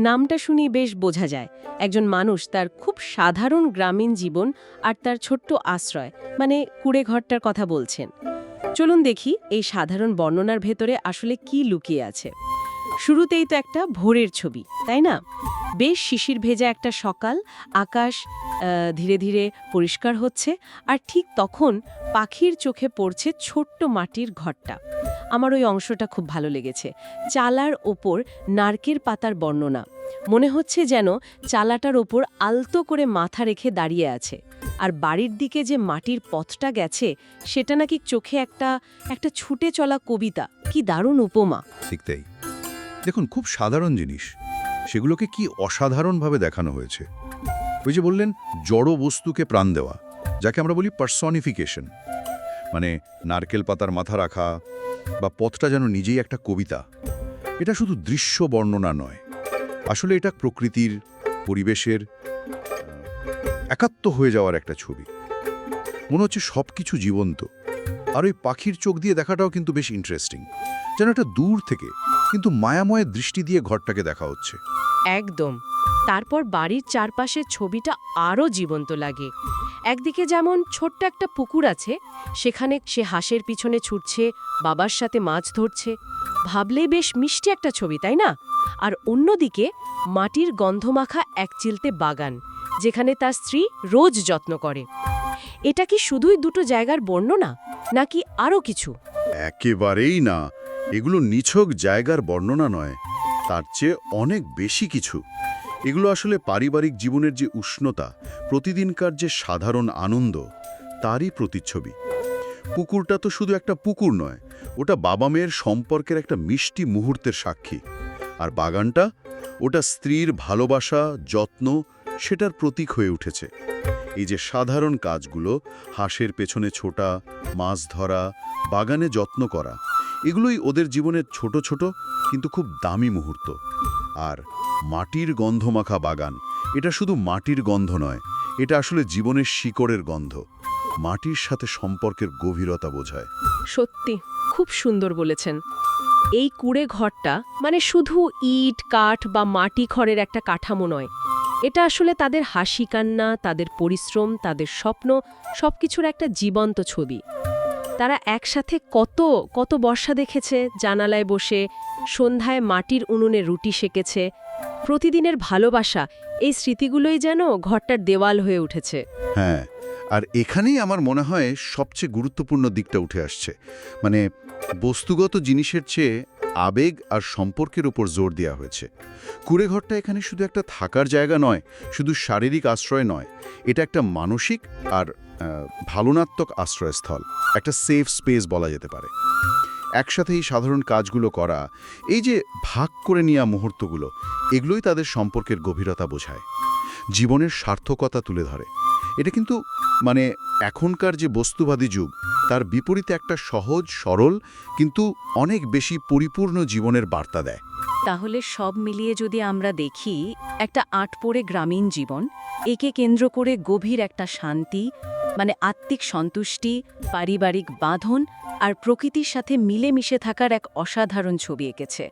নামটা শুনি বেশ বোঝা যায়। একজন মানুষ তার খুব সাধারণ গ্রামীণ জীবন আর তার ছোট্ট আশ্রয় মানে কুড়ে ঘরটার কথা বলছেন। চলুন দেখি এই সাধারণ বর্ণনার ভেতরে আসলে কি লুকিয়ে আছে। শুরুতেই তো একটা ভোরের ছবি, তাই না? বেশ শিশির ভেজা একটা সকাল, আকাশ ধীরে ধীরে পরিষ্কার হচ্ছে, আর ঠিক তখন পাখির চোখে পড়ছে ছোট্ট মাটির ঘরটা। আমার ওই অংশটা খুব ভালো লেগেছে। চালার ওপর নারকের পাতার বর্ণনা। মনে হচ্ছে যেন চালাটার ওপর আলতো করে মাথা রেখে দাঁড়িয়ে আছে। আর বাড়ির দিকে যে মাটির পথটা গেছে, সেটা নাকি চোখে একটা একটা ছুটে চলা কবিতা। কি দারুণ উপমা। ঠিক দেখুন, খুব সাধারণ জিনিস। সেগুলোকে কি অসাধারণভাবে দেখানো হয়েছে। ওই যে বললেন, জড় বস্তুকে প্রাণ দেওয়া, যাকে আমরা বলি পার্সনিফিকেশন মানে নারকেল পাতার মাথা রাখা বা পথটা যেন নিজেই একটা কবিতা। এটা শুধু দৃশ্য বর্ণনা নয়। আসলে এটা প্রকৃতির, পরিবেশের একাত্ম হয়ে যাওয়ার একটা ছবি। মনে হচ্ছে সব কিছু জীবন্ত। আর ওই পাখির চোখ দিয়ে দেখাটাও কিন্তু বেশ ইন্টারেস্টিং যেন একটা দূর থেকে, কিন্তু মায়াময়ের দৃষ্টি দিয়ে ঘরটাকে দেখা হচ্ছে। একদম। তারপর বাড়ির চারপাশের ছবিটা আরও জীবন্ত লাগে। একদিকে যেমন ছোট্ট একটা পুকুর আছে, সেখানে সে হাঁসের পিছনে ছুটছে, বাবার সাথে মাছ ধরছে। ভাবলেই বেশ মিষ্টি একটা ছবি, তাই না? আর অন্যদিকে মাটির গন্ধমাখা এক চিলতে বাগান, যেখানে তার স্ত্রী রোজ যত্ন করে। এটা কি শুধুই দুটো জায়গার বর্ণনা নাকি আরও কিছু? একেবারেই না। এগুলো নিছক জায়গার বর্ণনা নয়, তার চেয়ে অনেক বেশি কিছু। এগুলো আসলে পারিবারিক জীবনের যে উষ্ণতা, প্রতিদিনকার যে সাধারণ আনন্দ, তারই প্রতিচ্ছবি। পুকুরটা তো শুধু একটা পুকুর নয়, ওটা বাবা মেয়ের সম্পর্কের একটা মিষ্টি মুহূর্তের সাক্ষী। আর বাগানটা, ওটা স্ত্রীর ভালোবাসা, যত্ন, সেটার প্রতীক হয়ে উঠেছে। এই যে সাধারণ কাজগুলো, হাঁসের পেছনে ছোটা, মাছ ধরা, বাগানে যত্ন করা, এগুলোই ওদের জীবনের ছোট ছোট, কিন্তু খুব দামি মুহূর্ত। আর মাটির গন্ধমাখা বাগান। এটা শুধু মাটির গন্ধ নয়, এটা আসলে জীবনের শিকড়ের গন্ধ। মাটির সাথে সম্পর্কের গভীরতা বোঝায়। সত্যি, খুব সুন্দর বলেছেন। এই কুড়ে ঘরটা মানে শুধু ইট, কাঠ বা মাটি খড়ের একটা কাঠামো নয়। এটা আসলে তাদের হাসি কান্না, তাদের পরিশ্রম, তাদের স্বপ্ন, সবকিছুর একটা জীবন্ত ছবি। তারা একসাথে কত কত বর্ষা দেখেছে, জানালায় বসে, সন্ধ্যায় মাটির উনুনে রুটি সেকেছে প্রতিদিনের ভালোবাসা এই স্মৃতিগুলোই যেন ঘরটার দেওয়াল হয়ে উঠেছে। হ্যাঁ আর এখানেই আমার মনে হয় সবচেয়ে গুরুত্বপূর্ণ দিকটা উঠে আসছে। মানে বস্তুগত জিনিসের চেয়ে আবেগ আর সম্পর্কের উপর জোর দেওয়া হয়েছে। কুড়েঘরটা এখানে শুধু একটা থাকার জায়গা নয় শুধু শারীরিক আশ্রয় নয় এটা একটা মানসিক আর আহ, ভাবনাত্মক আশ্রয়স্থল একটা সেফ স্পেস বলা যেতে পারে। একসাথে এই সাধারণ কাজগুলো করা, এই যে ভাগ করে নেওয়া মুহূর্তগুলো, এগুলোই তাদের সম্পর্কের গভীরতা বোঝায়, জীবনের সার্থকতা তুলে ধরে। এটা কিন্তু মানে এখনকার যে বস্তুবাদী যুগ, তার বিপরীতে একটা সহজ, সরল, কিন্তু অনেক বেশি পরিপূর্ণ জীবনের বার্তা দেয়। তাহলে সব মিলিয়ে যদি আমরা দেখি, একটা আটপোড়ে গ্রামীণ জীবন, একে কেন্দ্র করে গভীর একটা শান্তি মানে আত্মিক সন্তুষ্টি পারিবারিক বাঁধন আর প্রকৃতির সাথে মিলেমিশে থাকার এক অসাধারণ ছবি এঁকেছে।